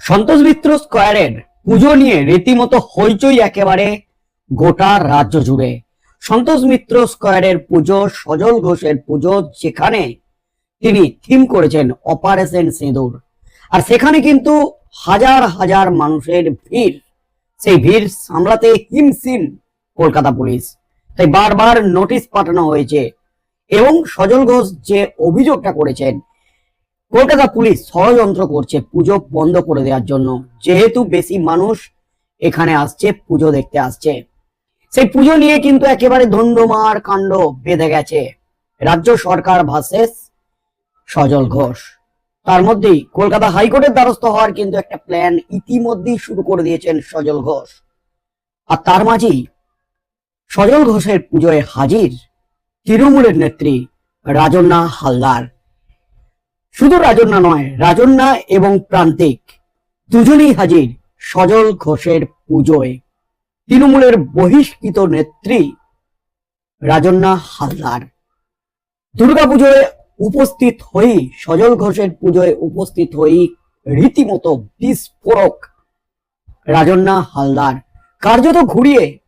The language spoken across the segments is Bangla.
সন্তোষ মিত্র স্কোয়ারের পুজো নিয়ে রীতিমতো হইচই একেবারে গোটা রাজ্য জুড়ে। সন্তোষ মিত্র স্কোয়ারের পুজো, সজল ঘোষের পুজো, যেখানে তিনি থিম করেছেন অপারেশন সিঁদুর। আর সেখানে কিন্তু হাজার হাজার মানুষের ভিড়। সেই ভিড় সামলাতে হিমসিম কলকাতা পুলিশ। তাই বারবার নোটিশ পাঠানো হয়েছে। এবং সজল ঘোষ যে অভিযোগটা করেছেন কলকাতা পুলিশ ষড়যন্ত্র করছে পুজো বন্ধ করে দেওয়ার জন্য। যেহেতু বেশি মানুষ এখানে আসছে, পুজো দেখতে আসছে। সেই পুজো নিয়ে কিন্তু একেবারে ধন্দমার কাণ্ড বেঁধে গেছে। রাজ্য সরকার ভার্সেস সজল ঘোষ। তার মধ্যেই কলকাতা হাইকোর্টের দ্বারস্থ হওয়ার কিন্তু একটা প্ল্যান ইতিমধ্যেই শুরু করে দিয়েছেন সজল ঘোষ। আর তার মাঝেই সজল ঘোষের পুজোয় হাজির তৃণমূলের নেত্রী রাজন্না হালদার। শুধু রাজন্না নয় রাজন্না এবং প্রান্তিক। দুজনেই হাজির সজল ঘোষের পুজোয়। তৃণমূলের বহিষ্কৃত নেত্রী রাজন্না হালদার। দুর্গাপুজোয় উপস্থিত হই সজল ঘোষের পুজোয় উপস্থিত হই রীতিমতো বিস্ফোরক রাজন্না হালদার। কার্যত ঘুরিয়ে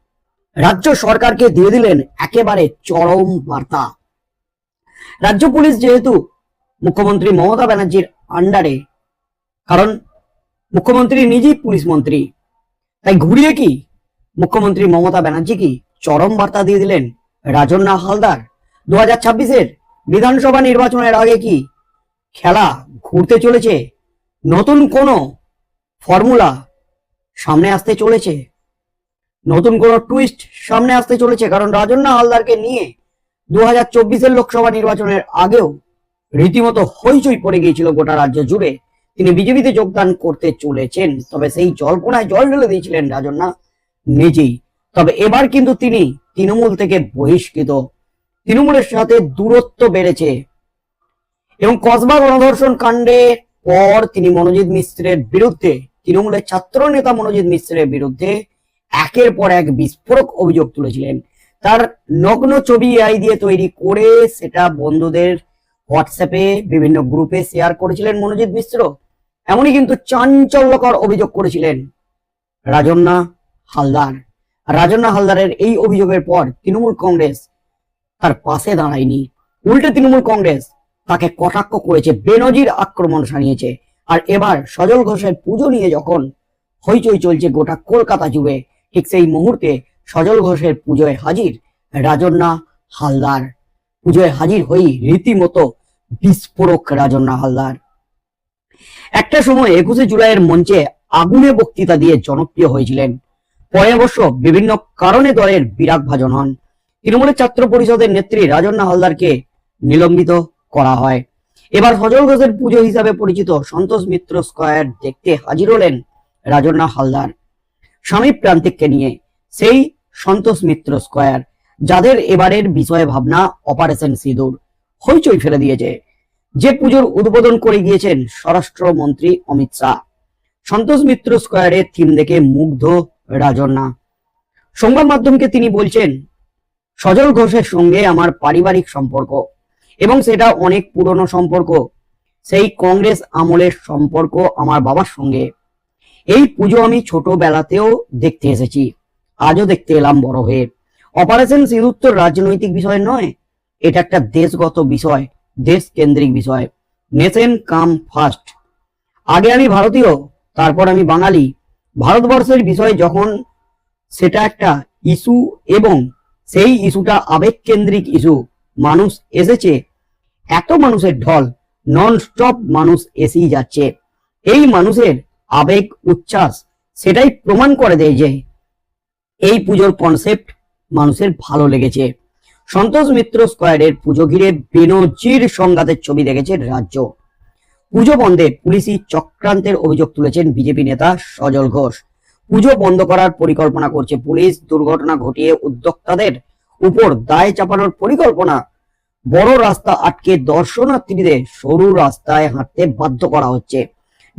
রাজ্য সরকারকে দিয়ে দিলেন একেবারে চরম বার্তা। রাজ্য পুলিশ যেহেতু মুখ্যমন্ত্রী মমতা ব্যানার্জির আন্ডারে। কারণ মুখ্যমন্ত্রী নিজেই পুলিশ মন্ত্রী। তাই ঘুরিয়ে কি মুখ্যমন্ত্রী মমতা ব্যানার্জি কি চরম বার্তা দিয়ে দিলেন রাজন্না হালদার? দু হাজার ছাব্বিশের বিধানসভা নির্বাচনের আগে কি খেলা ঘুরতে চলেছে? নতুন কোন ফর্মুলা সামনে আসতে চলেছে? নতুন কোন টুইস্ট সামনে আসতে চলেছে? কারণ রাজন্না হালদারকে নিয়ে দু হাজার লোকসভা নির্বাচনের আগেও রীতিমতো হইচই পড়ে গিয়েছিল গোটা রাজ্য জুড়ে। তিনি বিজেপিতে যোগদান করতে চলেছেন, তবে সেই জল্পনায় জল ঢেলে দিয়েছিলেন রাজন্না নিজেই। তবে এবার কিন্তু তিনি তৃণমূল থেকে বহিষ্কৃত। তৃণমূলের সাথে দূরত্ব বেড়েছে। এবং কসবা গণধর্ষণ কাণ্ডে পর তিনি মনোজিৎ মিশ্রের বিরুদ্ধে, তৃণমূলের ছাত্র নেতা মনোজিৎ মিশ্রের বিরুদ্ধে একের পর এক বিস্ফোরক অভিযোগ তুলেছিলেন। তার নগ্ন ছবি আই দিয়ে তৈরি করে সেটা বন্ধুদের হোয়াটসঅ্যাপে বিভিন্ন গ্রুপে শেয়ার করেছিলেন মনোজিৎ মিশ্র। এমনই কিন্তু চাঞ্চল্যকর অভিযোগ করেছিলেন রাজন্না হালদার। রাজন্না হালদারের এই অভিযোগের পর তৃণমূল কংগ্রেস তার পাশে দাঁড়ায়নি। উল্টে তৃণমূল কংগ্রেস তাকে কটাক্ষ করেছে, বেনজির আক্রমণ সানিয়েছে আর এবার সজল ঘোষের পুজো নিয়ে যখন হইচই চলছে গোটা কলকাতা জুড়ে, ঠিক সেই মুহূর্তে সজল ঘোষের পুজোয় হাজির রাজন্না হালদার। পুজোয় হাজির হই রীতিমতো বিস্ফোরক রাজন্না হালদার। একটা সময় একুশে জুলাইয়ের মঞ্চে আগুনে বক্তৃতা দিয়ে জনপ্রিয় হয়েছিলেন। পরে অবশ্য বিভিন্ন কারণে দলের বিরাট ভাজন হন। তৃণমূলের ছাত্র পরিষদের নেত্রী রাজন্না হালদারকে নিলম্বিত করা হয়। এবার সজল ঘোষের পুজো হিসাবে পরিচিত সন্তোষ মিত্র স্কয়ার দেখতে হাজির হলেন রাজন্না হালদার। স্বামী প্রান্তিককে নিয়ে সেই সন্তোষ মিত্র স্কয়ার, যাদের এবারের বিষয়ে ভাবনা অপারেশন সিঁদুর। হইচই ফেলে দিয়েছে। যে পুজোর উদ্বোধন করে গিয়েছেন স্বরাষ্ট্রমন্ত্রী অমিত শাহ। সন্তোষ মিত্র স্কয়ারের থিম দেখে মুগ্ধ রাজন্না সংবাদ মাধ্যমকে তিনি বলছেন, সজল ঘোষের সঙ্গে আমার পারিবারিক সম্পর্ক এবং সেটা অনেক পুরনো সম্পর্ক। সেই কংগ্রেস আমলের সম্পর্ক আমার বাবার সঙ্গে। এই পুজো আমি ছোটবেলাতেও দেখতে এসেছি। আজও দেখতে এলাম বড় হয়ে। অপারেশন সিঁদুর তো রাজনৈতিক বিষয় নয় এটা একটা দেশগত বিষয় দেশ কেন্দ্রিক বিষয়। নেশন কাম ফার্স্ট আগে আমি ভারতীয়, তারপর আমি বাঙালি। ভারতবর্ষের বিষয় যখন সেটা একটা ইস্যু এবং সেই ইস্যুটা আবেগ কেন্দ্রিক ইস্যু, মানুষ এসেছে, এত মানুষের ঢল নন স্টপ মানুষ এসেই যাচ্ছে। এই মানুষের আবেগ, উচ্ছ্বাস, সেটাই প্রমাণ করে দেয় যে এই পুজোর কনসেপ্ট মানুষের ভালো লেগেছে। সন্তোষ মিত্র স্কোয়ারের পুজো ঘিরে বেনজির সংঘাতের ছবি দেখেছে রাজ্য। পুজো বন্ধে পুলিশি চক্রান্তের অভিযোগ তুলেছেন বিজেপি নেতা সজল ঘোষ। পুজো বন্ধ করার পরিকল্পনা করছে পুলিশ। দুর্ঘটনা ঘটিয়ে উদ্যোক্তাদের উপর দায় চাপানোর পরিকল্পনা। বড় রাস্তা আটকে দর্শনার্থীদের সরু রাস্তায় হাঁটতে বাধ্য করা হচ্ছে।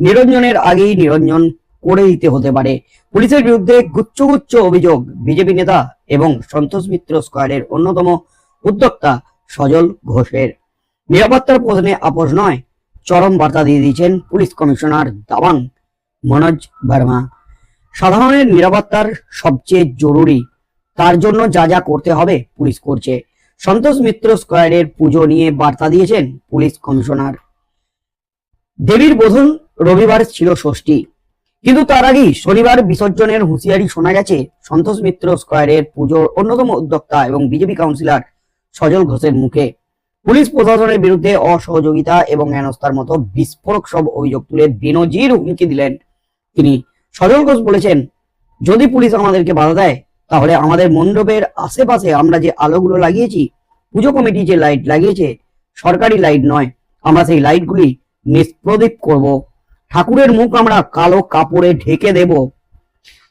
নিরঞ্জনের আগেই নিরঞ্জন করে দিতে হতে পারে। পুলিশের বিরুদ্ধে গুচ্ছ গুচ্ছ অভিযোগ। বিজেপি নেতা এবং সন্তোষ মিত্র স্কোয়ারের অন্যতম উদ্যোক্তা সজল ঘোষের। নিরাপত্তার প্রশ্নে আপোষ নয়, চরম বার্তা দিয়ে দিয়েছেন পুলিশ কমিশনার দাবাং মনোজ ভার্মা সাধারণের নিরাপত্তার সবচেয়ে জরুরি, তার জন্য যা যা করতে হবে পুলিশ করছে। সন্তোষ মিত্র স্কোয়ারের পুজো নিয়ে বার্তা দিয়েছেন পুলিশ কমিশনার। দেবীর বোধন রবিবার ছিল ষষ্ঠী। কিন্তু তার আগেই শনিবার বিসর্জনের হুঁশিয়ারি শোনা গেছে সন্তোষ মিত্র স্কোয়ারের পুজোর অন্যতম উদ্যোক্তা এবং বিজেপি কাউন্সিলর সজল ঘোষের মুখে। পুলিশ প্রশাসনের বিরুদ্ধে অসহযোগিতা এবং হেনস্থার মতো বিস্ফোরক সব অভিযোগ তুলে বেনজির হুমকি দিলেন তিনি। সজল ঘোষ বলেছেন, যদি পুলিশ আমাদেরকে বাধা দেয়, তাহলে আমাদের মণ্ডপের আশেপাশে আমরা যে আলোগুলো লাগিয়েছি, পুজো কমিটি যে লাইট লাগিয়েছে, সরকারি লাইট নয়, আমরা সেই লাইটগুলি নিষ্প্রদীপ করব। ঠাকুরের মুখ আমরা কালো কাপড়ে ঢেকে দেব।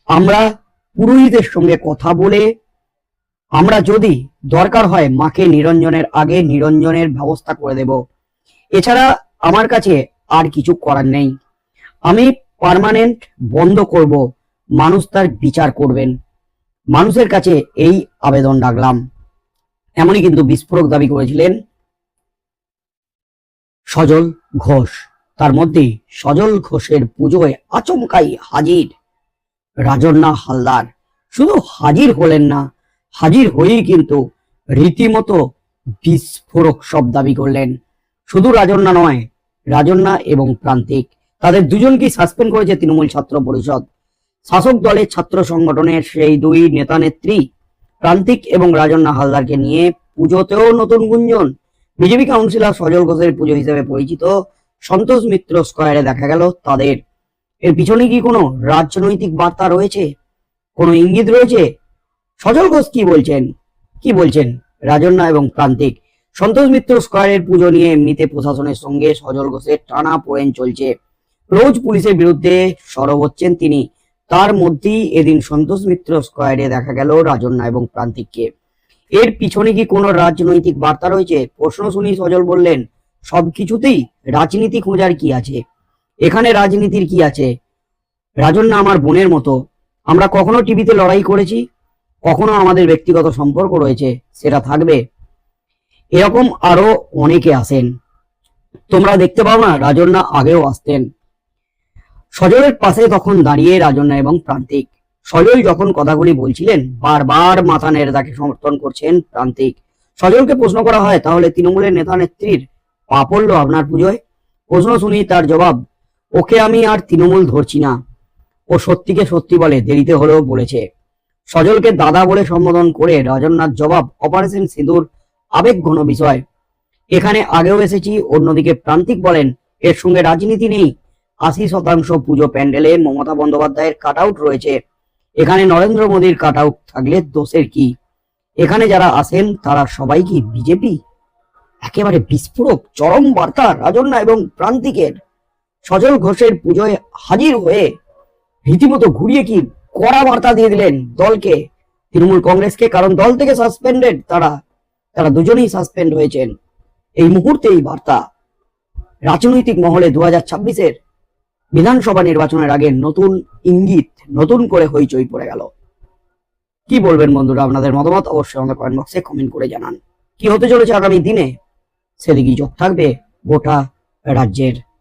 আমরা পুরোহিতের সঙ্গে কথা বলে, আমরা যদি দরকার হয় মাকে নিরঞ্জনের আগে নিরঞ্জনের ব্যবস্থা করে দেব। এছাড়া আমার কাছে আর কিছু করার নেই। আমি পার্মানেন্ট বন্ধ করব। মানুষ তার বিচার করবেন। মানুষের কাছে এই আবেদন রাখলাম। এমনই কিন্তু বিস্ফোরক দাবি করেছিলেন সজল ঘোষ। তার মধ্যেই সজল ঘোষের পুজোয় আচমকাই হাজির। রাজন্না হালদার, শুধু হাজির হলেন না, হাজির হয়েই কিন্তু রীতিমতো বিস্ফোরক সব দাবি করলেন। শুধু রাজন্না নয়, রাজন্না এবং প্রান্তিক, তাদের দুজনকেই সাসপেন্ড করেছে তৃণমূল ছাত্র পরিষদ। শাসক দলের ছাত্র সংগঠনের সেই দুই নেতা নেত্রী, প্রান্তিক এবং রাজন্না হালদারকে নিয়ে পুজোতেও নতুন গুঞ্জন। বিজেপি কাউন্সিলর সজল ঘোষের পুজো হিসেবে পরিচিত সন্তোষ মিত্র স্কোয়ারে দেখা গেল তাদের। এর পিছনে কি কোনো রাজনৈতিক বার্তা রয়েছে? কোনো ইঙ্গিত রয়েছে? সজল ঘোষ কি বলছেন? কি বলছেন রাজন্না এবং প্রান্তিক? সন্তোষ মিত্র স্কোয়ারের পুজো নিয়ে এমনিতে প্রশাসনের সঙ্গে সজল ঘোষের টানা পোড়েন চলছে। রোজ পুলিশের বিরুদ্ধে সরব হচ্ছেন তিনি। তার মধ্যেই এদিন সন্তোষ মিত্র স্কোয়ারে দেখা গেল রাজন্না এবং প্রান্তিককে। এর পিছনে কি কোনো রাজনৈতিক বার্তা রয়েছে? প্রশ্ন শুনি সজল বললেন সবকিছুতেই রাজনীতি খোঁজার কি আছে? এখানে রাজনীতির কি আছে? রাজন্না আমার বোনের মতো। আমরা কখনো টিভিতে লড়াই করেছি? কখনো আমাদের ব্যক্তিগত সম্পর্ক রয়েছে, সেটা থাকবে। এরকম আরও অনেকে আসেন তোমরা দেখতে পাও না রাজন্না আগেও আসতেন। সজলের পাশে তখন দাঁড়িয়ে রাজন্না এবং প্রান্তিক। সজল যখন কথাগুলি বলছিলেন, বারবার মাথা নেড়ে তাকে সমর্থন করছেন প্রান্তিক। সজলকে প্রশ্ন করা হয়, তাহলে তৃণমূলের নেতা নেত্রীর পড়ল আপনার পুজোয়? প্রশ্ন শুনি তার জবাব, ওকে আমি আর তৃণমূল ধরছি না। ও সত্যিকে সত্যি বলে, দেরিতে হলেও বলেছে। সজলকে দাদা বলে সম্বোধন করে রাজন্নাথ জবাব, অপারেশন সিঁদুর, আবেগ ঘন বিষয়। এখানে আগেও এসেছি। অন্যদিকে প্রান্তিক বলেন, এর সঙ্গে রাজনীতি নেই। আশি শতাংশ পুজো প্যান্ডেলে মমতা বন্দ্যোপাধ্যায়ের কাট আউট রয়েছে। এখানে নরেন্দ্র মোদীর কাট আউট থাকলে দোষের কি? এখানে যারা আসেন, তারা সবাই কি বিজেপি? একেবারে বিস্ফোরক, চরম বার্তা রাজন্না এবং প্রান্তিকের। সজল ঘোষের পুজোয় হাজির হয়ে রীতিমতো ঘুরিয়ে কি কড়া বার্তা দিয়ে দিলেন দলকে? তৃণমূল কংগ্রেসকে, কারণ দল থেকে সাসপেন্ডেড তারা তারা দুজনেই সাসপেন্ড হয়েছেন। এই মুহূর্তে এই বার্তা। রাজনৈতিক মহলে দু হাজার ছাব্বিশের বিধানসভা নির্বাচনের আগে নতুন ইঙ্গিত, নতুন করে হইচই পড়ে গেল। কি বলবেন বন্ধুরা, আপনাদের মতামত অবশ্যই আমাদের কমেন্ট বক্সে কমেন্ট করে জানান। কি হতে চলেছে আগামী দিনে? সেদিকেই যোগ থাকবে গোটা রাজ্যের